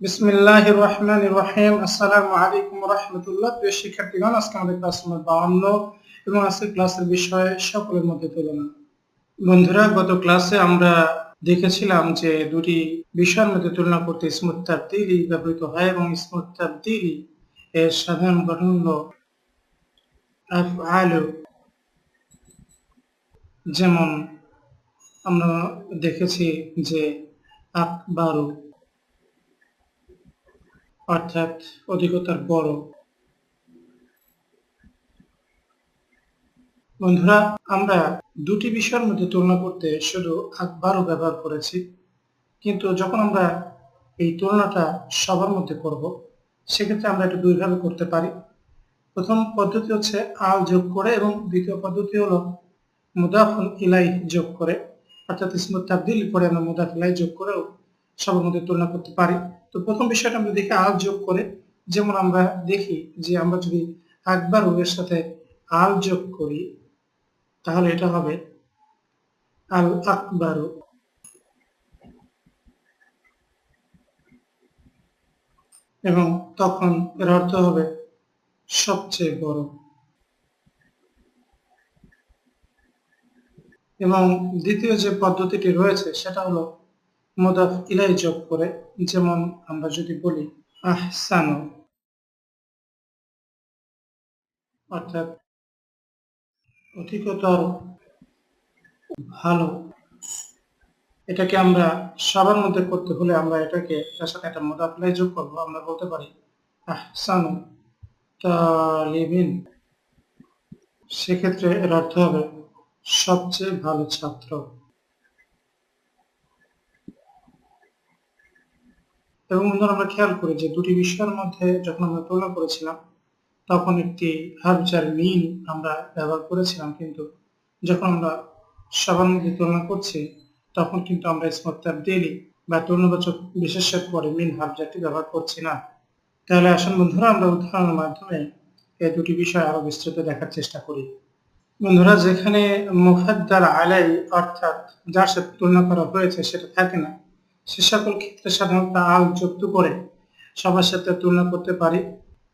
বিসমিল্লাহ রহমান রহিম আসসালামু আলাইকুম রহমতুল্লাহ। প্রিয় শিক্ষার্থীগণ, আজকে আমাদের ক্লাস নম্বর বাউন্ন এবং আজকের ক্লাসের বিষয় সকলের মধ্যে তুলনা। বন্ধুরা, গত ক্লাসে আমরা দেখেছিলাম যে দুটি বিষয়ের মধ্যে তুলনা করতে স্মুথ তাবদিলি ব্যবহৃত হয় এবং স্মুথ তাবদিলি এর সাধারণ গঠন হল আফআলু যেমন আমরা দেখেছি যে আকবারু অর্থাৎ অধিকতার বড়। বন্ধুরা, আমরা দুটি বিষয়ের মধ্যে তুলনা করতে শুধু আকবারও ব্যবহার করেছি, কিন্তু যখন আমরা এই তুলনাটা সবার মধ্যে করব, সেক্ষেত্রে আমরা এটা দুইভাবে করতে পারি। প্রথম পদ্ধতি হচ্ছে আল যোগ করে এবং দ্বিতীয় পদ্ধতি হলো মুদাফুন ইলাই যোগ করে, অর্থাৎ ইসমুত তাবদিল করে আমরা মুদাফ ইলাই যোগ করেও সবার মধ্যে তুলনা করতে পারি। তো প্রথম বিষয়টা আমরা দেখি আল যোগ করে। যেমন আমরা দেখি যে আমরা যদি আকবর এর সাথে আল যোগ করি, তাহলে এটা হবে আল আকবর। এবং তখন এর অর্থ হবে সবচেয়ে বড়। এবং দ্বিতীয় যে পদ্ধতিটি রয়েছে, সেটা হলো মুদাফ ইলাই যোগ করে, যেমন আমরা যদি বলি, আহসানু। অর্থাৎ অধিকতর ভালো। এটাকে আমরা সবার মধ্যে করতে হলে আমরা এটাকে সাথে একটা মুদাফ ইলাই যোগ করব, আমরা বলতে পারি, আহসানু তালিবিন সেক্ষেত্রে এর অর্থ হবে সবচেয়ে ভালো ছাত্র। এবং বন্ধুরা আমরা খেয়াল করি যে দুটি বিষয়ের মধ্যে যখন আমরা তুলনা করেছিলাম, তখন একটি হাবজার মিন আমরা ব্যবহার করেছিলাম, কিন্তু যখন আমরা সবার মধ্যে তুলনা করছি, তখন কিন্তু আমরা স্মত তাবদিলি বা তুলনাবাচক বিশেষের পরে মিন হাবজারটি ব্যবহার করছি না। তাহলে আসুন বন্ধুরা, আমরা উদাহরণের মাধ্যমে এই দুটি বিষয় আরও বিস্তৃত দেখার চেষ্টা করি। বন্ধুরা, যেখানে মুফাদ্দাল আলাই অর্থাৎ যার সাথে তুলনা করা হয়েছে সেটা থাকে না। সে সকল ক্ষেত্রে সাধারণত আল যুক্ত করে সবার সাথে তুলনা করতে পারি।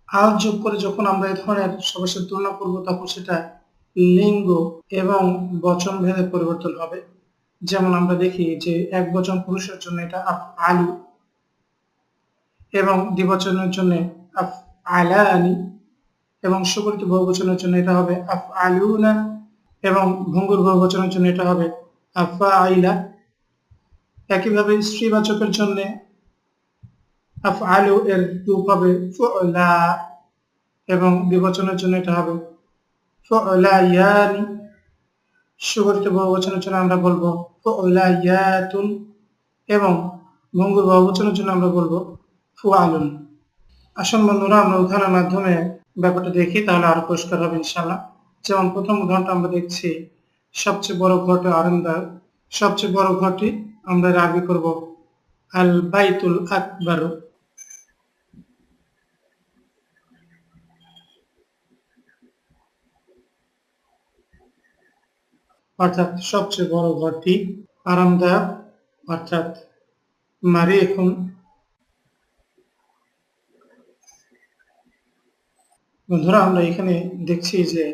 আল যোগ করে যখন আমরা এই ধরনের সবার সাথে তুলনা করব, তখন সেটা লিঙ্গ এবং বচন ভেদে পরিবর্তন হবে। যেমন আমরা দেখি যে এক বচন পুরুষের জন্য এটা আফ আলু এবং দ্বিবচনের জন্য আফ আলা আনি এবং সুগঠিত বহুবচনের জন্য এটা হবে আফ আলুনা এবং ভঙ্গুর বহুবচনের জন্য এটা হবে আফা আইলা। একইভাবে স্ত্রীবাচকের জন্য আলু এর রূপ হবে ফুলা এবং বিবচনের জন্য এটা হবে ফুলা ইয়ানি সুগঠিত বহুবচনের জন্য আমরা বলব ফুলা ইয়াতুন এবং ভঙ্গুর বহুবচনের জন্য আমরা বলব ফুয়ালুন আসন বন্ধুরা, আমরা উদাহরণের মাধ্যমে ব্যাপারটা দেখি, তাহলে আরও পরিষ্কার হবে ইনশাল্লাহ যেমন প্রথম উদাহরণটা আমরা দেখছি, সবচেয়ে বড় ঘরটি আরামদায়ক সবচেয়ে বড় ঘরটি আমরা আরবি করব। আল বাইতুল আকবর। অর্থাৎ সবচেয়ে বড় ঘরটি আরামদায়ক, অর্থাৎ মারি এখন। বন্ধুরা, আমরা এখানে দেখছি যে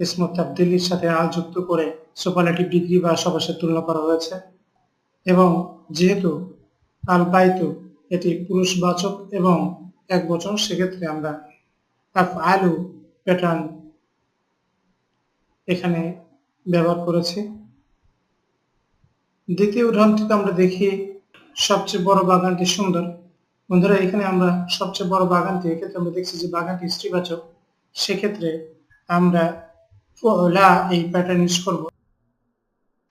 ইসমত তাবদিলির সাথে আল যুক্ত করে সুপারলেটিভ ডিগ্রি বা সবার সাথে তুলনা করা হয়েছে। এবং যেহেতু আল বাইতু এটি পুরুষবাচক এবং এক বচন, সেক্ষেত্রে আমরা আলু প্যাটার্ন এখানে ব্যবহার করেছি। দ্বিতীয় উদাহরণ থেকে আমরা দেখি, সবচেয়ে বড় বাগানটি সুন্দর। বন্ধুরা, এখানে আমরা সবচেয়ে বড় বাগানটি, এক্ষেত্রে আমরা দেখছি যে বাগানটি স্ত্রীবাচক। সেক্ষেত্রে আমরা এই প্যাটার্ন ইউজ করব।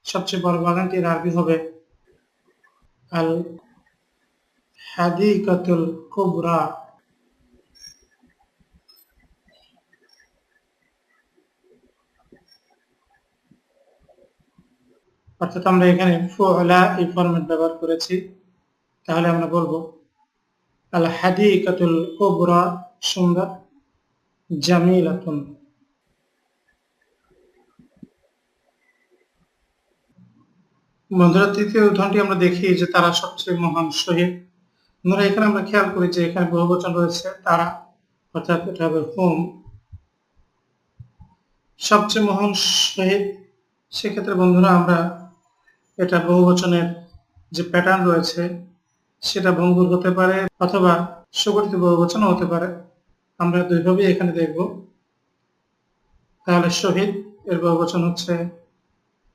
সবচেয়ে বড় বাগানটির আরবি হবে আল হাদিকাতুল কুবরা। অর্থাৎ আমরা এখানে ফলা এই ফরম্যাট ব্যবহার করেছি। তাহলে আমরা বলব আল হাদিকাতুল কুবরা সুন্দর, জামিলাতুন। বন্ধুরা, তৃতীয় উদাহরণটি আমরা দেখি যে তারা সবচেয়ে মহান শহীদ। আমরা এখানে আমরা খেয়াল করি যে এখানে বহুবচন রয়েছে। তারা, অর্থাৎ এটা হবে হোম। সবচেয়ে মহান শহীদ, সেক্ষেত্রে বন্ধুরা আমরা এটা বহুবচনের যে প্যাটার্ন রয়েছে, সেটা ভঙ্গুর হতে পারে অথবা সুগঠিত বহুবচন হতে পারে। আমরা দুইভাবেই এখানে দেখব। তাহলে শহীদ এর বহুবচন হচ্ছে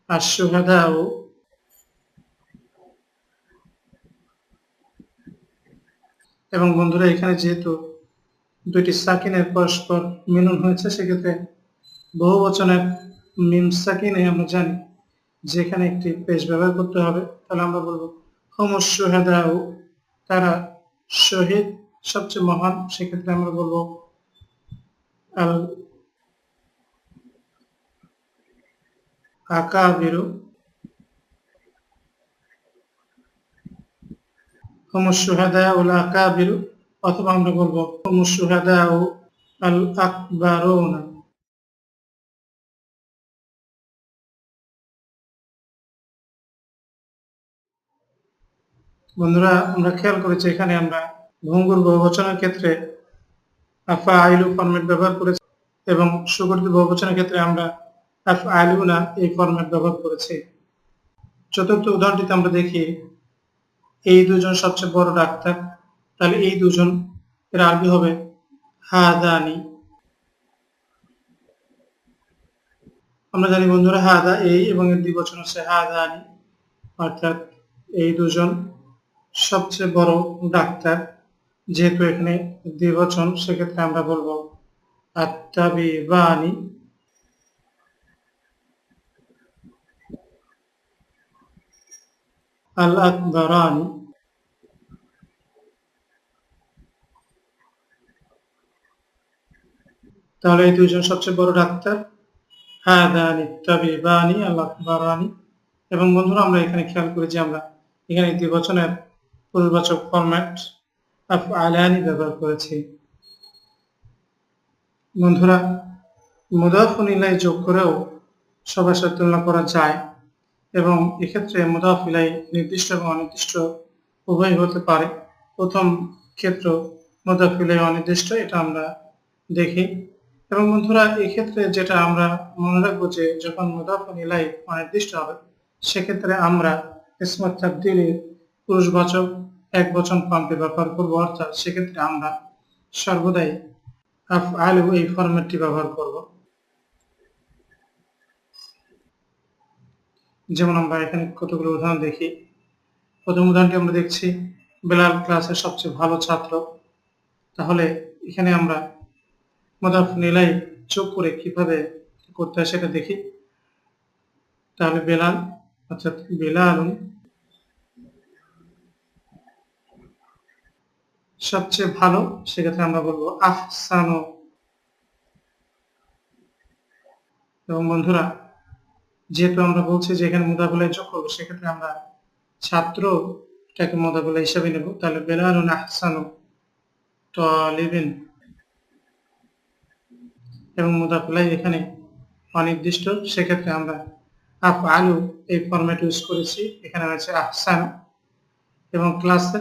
আর সুহাদাও এবং বন্ধুরা, এখানে যেহেতু দুইটি সাকিনের পরস্পর মিলন হয়েছে, সেক্ষেত্রে বহু বচনের মিম সাকিনে আমরা জানি যে এখানে একটি পেশ ব্যবহার করতে হবে। তাহলে আমরা বলব, হোমস সোহেদাও তারা শহীদ সবচেয়ে মহান। সেক্ষেত্রে আমরা বলব আল আকাবিরু অথবা আমরা বলব আকবারুনা। বন্ধুরা, আমরা খেয়াল করেছি এখানে আমরা ভঙ্গুর বহুবচনের ক্ষেত্রে আফা আইলু ফরম্যাট ব্যবহার করেছি এবং সুগঠিত বহুবচনের ক্ষেত্রে আমরা আফ আইলুনা এই ফরম্যাট ব্যবহার করেছি। চতুর্থ উদাহরণটিতে আমরা দেখি এই দুজন সবচেয়ে বড় ডাক্তার, তাহলে এই দুজন এর আরবি হবে হাদানি। আমরা জানি বন্ধুরা হাদা এই এবং এর দ্বিবচন হচ্ছে হাদানি, অর্থাৎ এই দুজন সবচেয়ে বড় ডাক্তার। যেহেতু এখানে দ্বিবচন সেক্ষেত্রে আমরা বলব আত্মাবি আকবরানি তাহলে এই দুজন সবচেয়ে বড় ডাক্তার, হাদানি তাবিবানি আল এবং বন্ধুরা, আমরা এখানে খেয়াল করি যে আমরা এখানে দ্বিবচনের পূর্ববাচক ফরম্যাট আলানি ব্যবহার করেছি। বন্ধুরা, মুদাফুন ইলাই যোগ করেও সবার সাথে তুলনা করা যায়। এবং এক্ষেত্রে মুদাফ ইলাই নির্দিষ্ট এবং অনির্দিষ্ট উভয় হতে পারে। প্রথম ক্ষেত্র মুদাফ ইলাই অনির্দিষ্ট, এটা আমরা দেখি। এবং বন্ধুরা, এক্ষেত্রে যেটা আমরা মনে রাখব যে, যখন মুদাফুন ইলাই অনির্দিষ্ট হবে, সেক্ষেত্রে আমরা ইসমত তাবদিলের পুরুষবাচক এক বচন পাম্পে ব্যবহার করব, অর্থাৎ সেক্ষেত্রে আমরা সর্বদাই আফ আলু এই ফরম্যাটটি ব্যবহার করব। যেমন আমরা এখানে কতগুলো উদাহরণ দেখি। প্রথম উদাহরণটি আমরা দেখছি, বেলাল ক্লাসের সবচেয়ে ভালো ছাত্র। তাহলে এখানে আমরা মদাফ নিলাই চোখ করে কীভাবে করতে হয় সেটা দেখি। তাহলে বেলাল, অর্থাৎ বেলাল সবচেয়ে ভালো, সেক্ষেত্রে আমরা বলব আফসানো এবং বন্ধুরা যেহেতু আমরা বলছি যে এখানে মোদাবুলাই যোগ করব সেক্ষেত্রে আমরা ছাত্র এটাকে মোদাবুলা হিসাবে নেব। তাহলে বেলাল আহসানো তলিবিন। এবং মোদাবুলাই এখানে অনির্দিষ্ট, সেক্ষেত্রে আমরা আফ আলু এই ফরম্যাট ইউজ করেছি। এখানে আছে আহসান এবং ক্লাসে,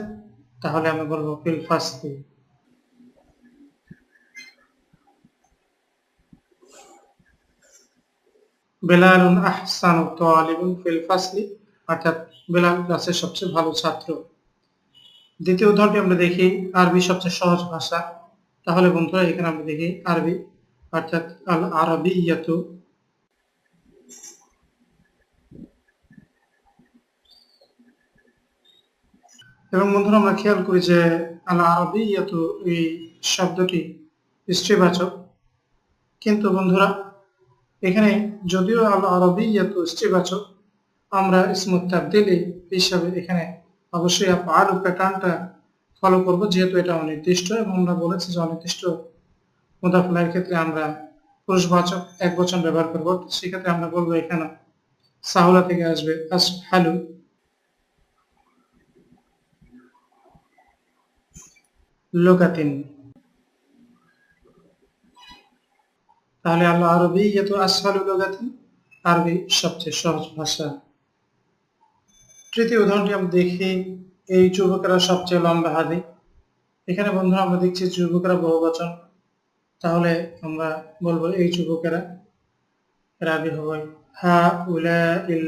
তাহলে আমি বলব ফিল ফাসলি বেলালুন আহসান তালিবুন ফিল ফাসলি, অর্থাৎ বেলাল ক্লাসের সবচেয়ে ভালো ছাত্র। দ্বিতীয় উদাহরণটি আমরা দেখি, আরবি সবচেয়ে সহজ ভাষা। তাহলে বন্ধুরা, এখানে আমরা দেখি আরবি, অর্থাৎ আল আরবি ইয়াতু এবং বন্ধুরা, আমরা খেয়াল করি যে আল আরবি ইয়াতু এই শব্দটি স্ত্রীবাচক। কিন্তু বন্ধুরা এখানে যদিও আল আরবি ইয়াতু স্ত্রীবাচক আমরা ইসমুত তাবদিলি হিসাবে এখানে অবশ্যই আলু প্যাটার্নটা ফলো করব, যেহেতু এটা অনির্দিষ্ট এবং আমরা বলেছি যে অনির্দিষ্ট মুদাফলার ক্ষেত্রে আমরা পুরুষবাচক এক বচন ব্যবহার করব। সেক্ষেত্রে আমরা বলব এখানে সাহুলা থেকে আসবে আস হালু লোকাতিন। তাহলে আল্লাহ আরবি ইয়ে তো আসফালু লোকাতিন আরবি সবচেয়ে সহজ ভাষা। তৃতীয় উদাহরণটি আমরা দেখি, এই যুবকেরা সবচেয়ে লম্বা হাদি। এখানে বন্ধুরা আমরা দেখছি যুবকেরা বহু বচন। তাহলে আমরা বলব এই যুবকেরা রাবি হবে হা উলা ইল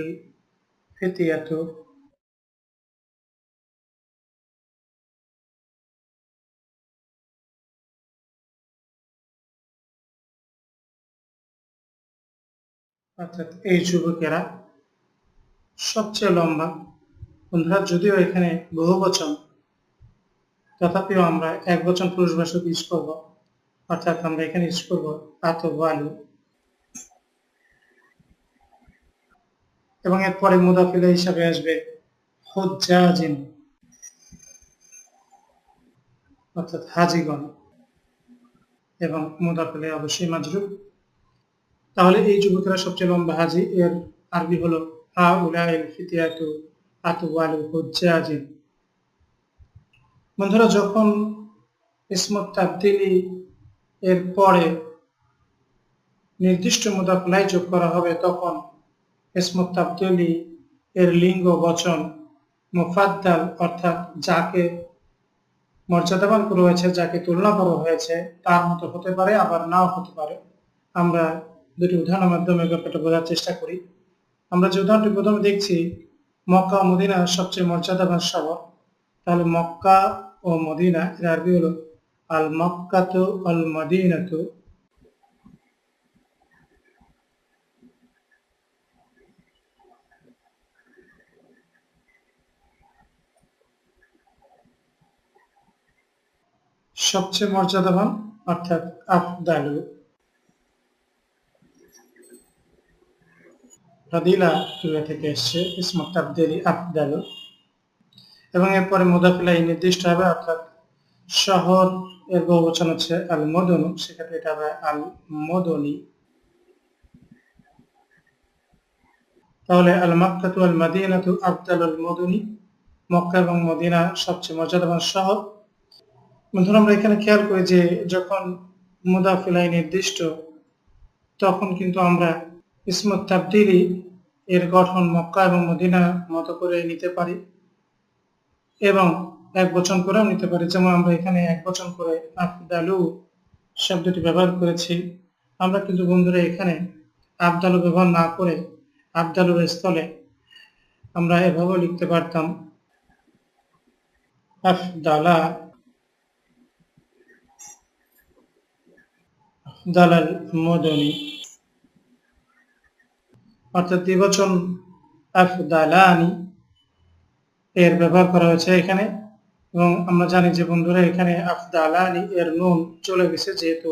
অর্থাৎ এই যুবকেরা সবচেয়ে লম্বা। বন্ধুরা, যদিও এখানে বহু বচন, তথাপিও আমরা এক বচন পুরুষ বাসক ইউজ করব, অর্থাৎ আমরা এখানে ইউজ করব আত বালু এবং এরপরে মুদাফিলা হিসাবে আসবে হজ্জাজিন, অর্থাৎ হাজিগণ। এবং মুদাফিলে অবশ্যই মাজরুব তাহলে এই যুবকেরা সবচেয়ে লম্বা হাজি। এর আরবি হলো, হা উলাইল ফিতিয়াতু আতওয়ালু হুজ্জাজিন। বন্ধুরা, যখন ইসমত তাবদিলি এর পরে নির্দিষ্ট মুদাফলাই যোগ করা হবে, তখন ইসমত তাবদিলি এর লিঙ্গ বচন মুফাদ্দাল, অর্থাৎ যাকে মর্যাদাবান করা হয়েছে, যাকে তুলনা করা হয়েছে, তার মতো হতে পারে, আবার নাও হতে পারে। আমরা দুটি উদাহরণের মাধ্যমে ব্যাপারটা বোঝার চেষ্টা করি। আমরা যে উদাহরণটি প্রথমে দেখছি, মক্কা মদিনা সবচেয়ে মর্যাদাবান শহর। তাহলে মক্কা ও মদিনা, এর আরবি হলো আল মক্কাতু আল মদিনাতু সবচেয়ে মর্যাদাবান অর্থাৎ আফদালু। ফাদিলা থেকে এসছে তাবদিলি আফদালু। এবং এরপরে মুদাফিলা নির্দিষ্ট হবে অর্থাৎ শহর এর বহুবচন হচ্ছে আল মদনু সেক্ষেত্রে এটা হবে আল মদনি তাহলে আল মাক্কাতু আল মাদিনাতু আফদালুল মদনি মক্কা এবং মদিনা সবচেয়ে মর্যাদাবান শহর। বন্ধুরা, আমরা এখানে খেয়াল করি যে যখন মুদাফিলাই নির্দিষ্ট, তখন কিন্তু আমরা ইসমত তাবদিলি এর গঠন মক্কা এবং মদিনা মতো করে নিতে পারি এবং এক বচন করেও নিতে পারি। যেমন আমরা এখানে এক বচন করে আফদালু শব্দটি ব্যবহার করেছি। আমরা কিন্তু বন্ধুরা এখানে আবদালু ব্যবহার না করে আবদালুর স্থলে আমরা এভাবেও লিখতে পারতাম, আফদালা দালাল মদনী। অর্থাৎ দ্বিবচন আফদালানি এর ব্যবহার করা হয়েছে এখানে। এবং আমরা জানি যে বন্ধুরা, এখানে আফদালানি এর নুন চলে গেছে যেহেতু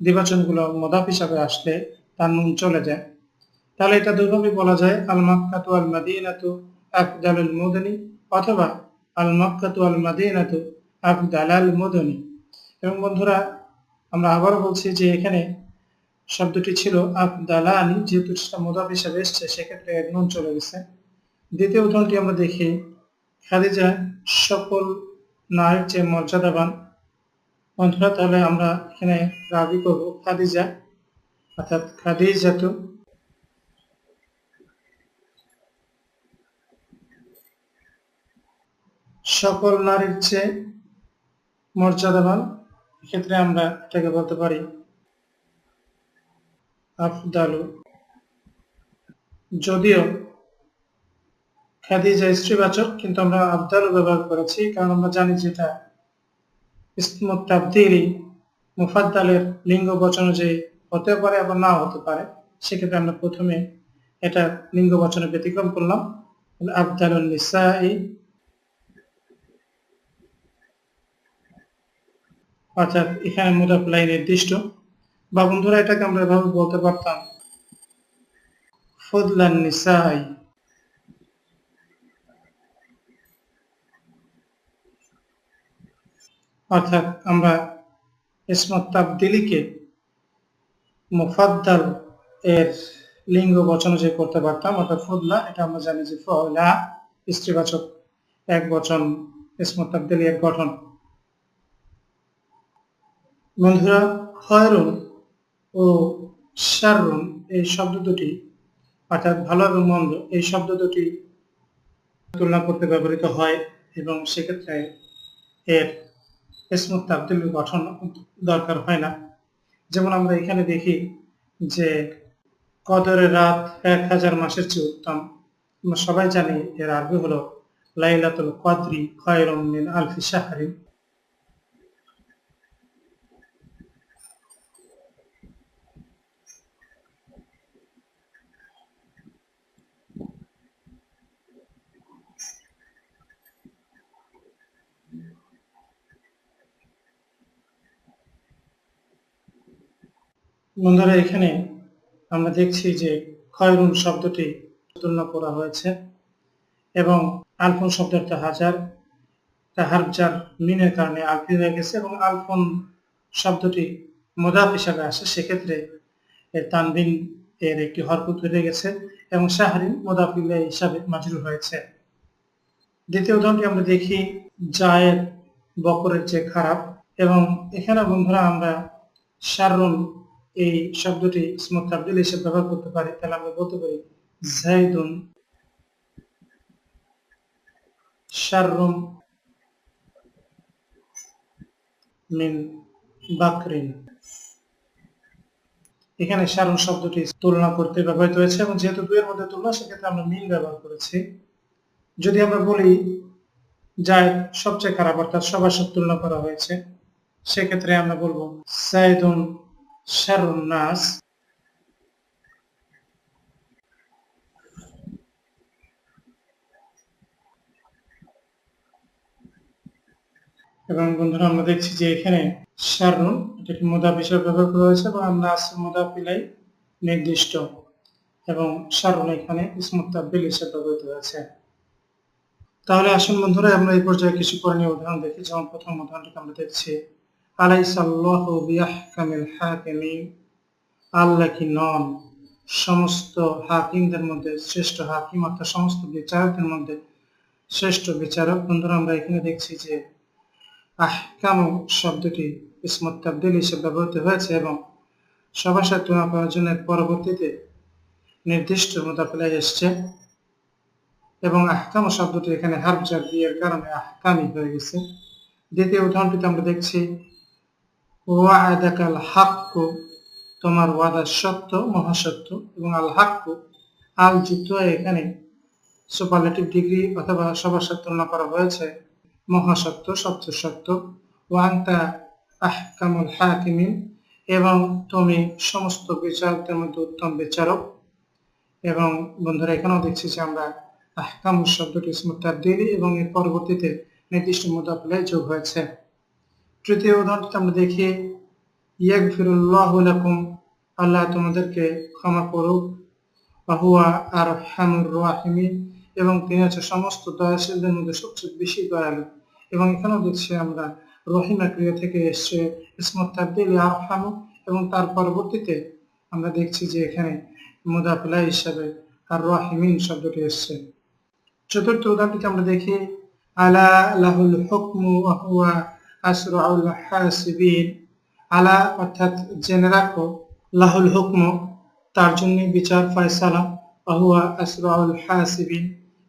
দ্বিবচনগুলো মদাফ হিসাবে আসলে তার নুন চলে যায়। তাহলে এটা দুইভাবে বলা যায়, আল মাক্কাতু আল মাদিনাতু আফদালুল মুদনি অথবা আল মাক্কাতু আল মাদিনাতু আফদালাল মুদনি। এবং বন্ধুরা, আমরা আবারও বলছি যে এখানে শব্দটি ছিল আফদালানি, যেহেতু সেটা মুদাফ হিসাবে এসছে, সেক্ষেত্রে এক নুন চলে গেছে। দ্বিতীয় উদাহরণটি আমরা দেখি, খাদিজা সকল নারীর যে মর্যাদাবান, বন্ধুরা, তাহলে আমরা এখানে রাবি করব খাদিজা, অর্থাৎ খাদিজাতু। সকল নারীর চেয়ে মর্যাদাবান, এক্ষেত্রে আমরা এটাকে বলতে পারি আফদালু যদিও খাদিজা স্ত্রীবাচক, কিন্তু আমরা আফদালু ব্যবহার করেছি, কারণ আমরা জানি যেটা ইসমত মুফাদ্দালের লিঙ্গ বচন অনুযায়ী হতে পারে আবার নাও হতে পারে, সেক্ষেত্রে আমরা প্রথমে এটা লিঙ্গ বচনে ব্যতিক্রম করলাম। আফদালুল নিসাই। অর্থাৎ এখানে মুদাফ লাই নির্দিষ্ট। বা বন্ধুরা, এটাকে আমরা এভাবে বলতে পারতাম, ফদলান নিসাই। অর্থাৎ আমরা ইসমত তাবদিলিকে মুফাদ্দাল এর লিঙ্গ বচন যে করতে পারতাম, অর্থাৎ ফুদলা, এটা আমরা জানি যে ফলা স্ত্রীবাচক এক বচন, ইসমত তাবদিলি এর গঠন। বন্ধুরা, খয়রুন ও শারুন এই শব্দ দুটি, অর্থাৎ ভালো এবং মন্দ, এই শব্দ দুটি তুলনা করতে ব্যবহৃত হয় এবং সেক্ষেত্রে এর ইসমুত গঠন দরকার হয় না। যেমন আমরা এখানে দেখি যে কদরের রাত এক হাজার মাসের চেয়ে উত্তম। আমরা সবাই জানি এর আরবি হলো লাইলাতুল কদরি খয়রুম মিন আলফি শাহরিন। বন্ধুরা, এখানে আমরা দেখছি যে খয়রুন শব্দটি তুলনা করা হয়েছে এবং আলফন শব্দটা হাজার হারজার মিনের কারণে আলফি হয়ে গেছে এবং আলফন শব্দটি মোদাফ হিসাবে আসে, সেক্ষেত্রে তানবিন এর একটি হরকত হয়ে গেছে এবং শাহরিন মোদাফিল্লা হিসাবে মাজরুর হয়েছে। দ্বিতীয় উদাহরণটি আমরা দেখি জায়ের বকরের যে খারাপ এবং এখানে বন্ধুরা আমরা শারুন এই শব্দটি স্মুথ তাবদিল হিসেবে ব্যবহার করতে পারি, তাহলে আমরা বলতে পারি জাইদুন মিন বাকরিন। এখানে সারুন শব্দটি তুলনা করতে ব্যবহৃত হয়েছে এবং যেহেতু দুইয়ের মধ্যে তুলনা, সেক্ষেত্রে আমরা মিন ব্যবহার করেছি। যদি আমরা বলি যায় সবচেয়ে খারাপ, অর্থাৎ সবার সাথে তুলনা করা হয়েছে, সেক্ষেত্রে আমরা বলব সাইদুন শারুন নাস এবং বন্ধুরা, আমরা দেখছি যে এখানে শারুন এটাকে মোদাফ হিসেবে ব্যবহার করা হয়েছে এবং নাস মোদাফিলাই নির্দিষ্ট এবং শারুন এখানে ইসমুত্তাবিল হিসেবে ব্যবহৃত হয়েছে। তাহলে আসুন বন্ধুরা, আমরা এই পর্যায়ে কিছু করণীয় উদাহরণ দেখি। যেমন প্রথম উদাহরণটিকে আমরা দেখছি আলাইসাল্লাহু নন? সমস্ত মধ্যে, শ্রেষ্ঠ সমস্ত বিচারকদের মধ্যে শ্রেষ্ঠ বিচারক। আমরা এখানে দেখছি যে আহকাম শব্দটি ইসমত হিসেবে ব্যবহৃত হয়েছে এবং সবার সাথে তুলনা করার জন্য পরবর্তীতে নির্দিষ্ট মোতাফেলায় এসছে এবং আহকাম শব্দটি এখানে হার্ব জার বিয়ের কারণে আহকামি হয়ে গেছে। দ্বিতীয় উদাহরণটিতে আমরা দেখছি ওয়াদাকাল হাক্কু তোমার ওয়াদা সত্য, মহাসত্য এবং আল হাক্কু আল যুক্ত এখানে সুপারলেটিভ ডিগ্রি অথবা সবার সাথে তুলনা করা হয়েছে। মহাসত্য সবচেয়ে সত্য ওয়ান্তা আহকামুল হাকিমিন এবং তুমি সমস্ত বিচারকদের মধ্যে উত্তম বিচারক। এবং বন্ধুরা, এখানেও দেখছি যে আমরা আহকাম শব্দটি দিলি এবং এর পরবর্তীতে নির্দিষ্ট মোদাফিলায় যোগ হয়েছে। তৃতীয় উদাহরণটি আমরা দেখি, ইয়াগফিরুল্লাহ লাকুম, আল্লাহ তোমাদেরকে ক্ষমা করুক আহুয়া আর হামুর রাহিমিন, এবং তিনি হচ্ছে সমস্ত দয়াশীলদের মধ্যে সবচেয়ে বেশি দয়ালু। এবং এখানেও দেখছি আমরা, রহিমা ক্রিয়া থেকে এসছে, ইসমত তাবদিল আরহামু, এবং তার পরবর্তীতে আমরা দেখছি যে এখানে মুদাফিলা হিসাবে আর রাহিমিন শব্দটি এসছে। চতুর্থ উদাহরণটিতে আমরা দেখি, আলা লাহুল হুকমু আহুয়া আসরাউল হাসিবিন। আলা অর্থাৎ জেনে রাখো, লাহুল হুকমু, তার জন্য বিচার ফয়সালা আহুয়া আসরাউল হাসিবিন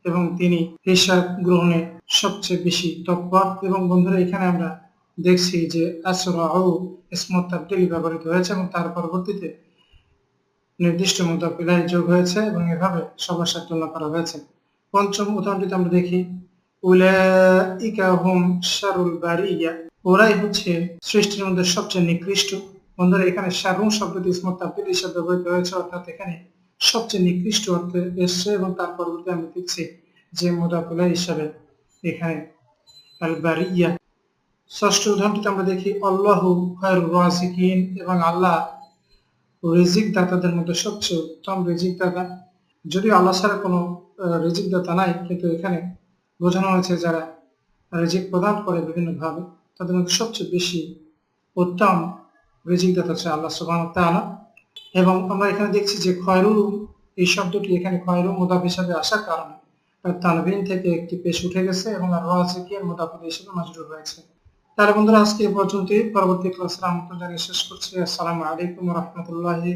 এবং তিনি হিসাব গ্রহণে সবচেয়ে বেশি তৎপর এবং বন্ধুরা, এখানে আমরা দেখছি যে আসরাউ ইসমত তাবদিলি ব্যবহৃত হয়েছে এবং তার পরবর্তীতে নির্দিষ্ট মুদাফিলাই যোগ হয়েছে এবং এভাবে সবার সাথে তুলনা করা হয়েছে। পঞ্চম উদাহরণটিতে আমরা দেখি, উলাইকা হুম শারুল বারিয়া। ওরাই হচ্ছে সৃষ্টির মধ্যে সবচেয়ে নিকৃষ্ট। বন্ধুরা, এখানে শারুন শব্দটি ইসমত তাবদিল হিসাবে ব্যবহৃত হয়েছে, অর্থাৎ এখানে সবচেয়ে নিকৃষ্ট অর্থে এসছে এবং তার পরবর্তী আমি দেখছি যে মোদাফুলা হিসাবে এখানে আল ষষ্ঠ উদাহরণটিতে আমরা দেখি, আল্লাহ রাজিকিন এবং আল্লাহ রিজিক দাতাদের মধ্যে সবচেয়ে উত্তম রিজিক দাতা যদিও আল্লাহ ছাড়া কোনো রিজিক দাতা নাই, কিন্তু এখানে বোঝানো হয়েছে যারা রিজিক প্রদান করে বিভিন্নভাবে। তাদের মধ্যে সবচেয়ে বেশি উত্তম রিজিক দাতা হচ্ছে আল্লাহ সুবাহ তালা এবং আমরা এখানে দেখছি যে খয়রুল এই শব্দটি এখানে খয়রুল মুদাফ হিসাবে আসার কারণে তানবিন থেকে একটি পেশ উঠে গেছে এবং আর রাজিকিয়ার মুদাফিল হিসেবে মজরুর হয়েছে। তাহলে বন্ধুরা, আজকে এই পর্যন্তই। পরবর্তী ক্লাসে আমন্ত্রণ জানিয়ে শেষ করছি। আসসালামু আলাইকুম রহমতুল্লাহি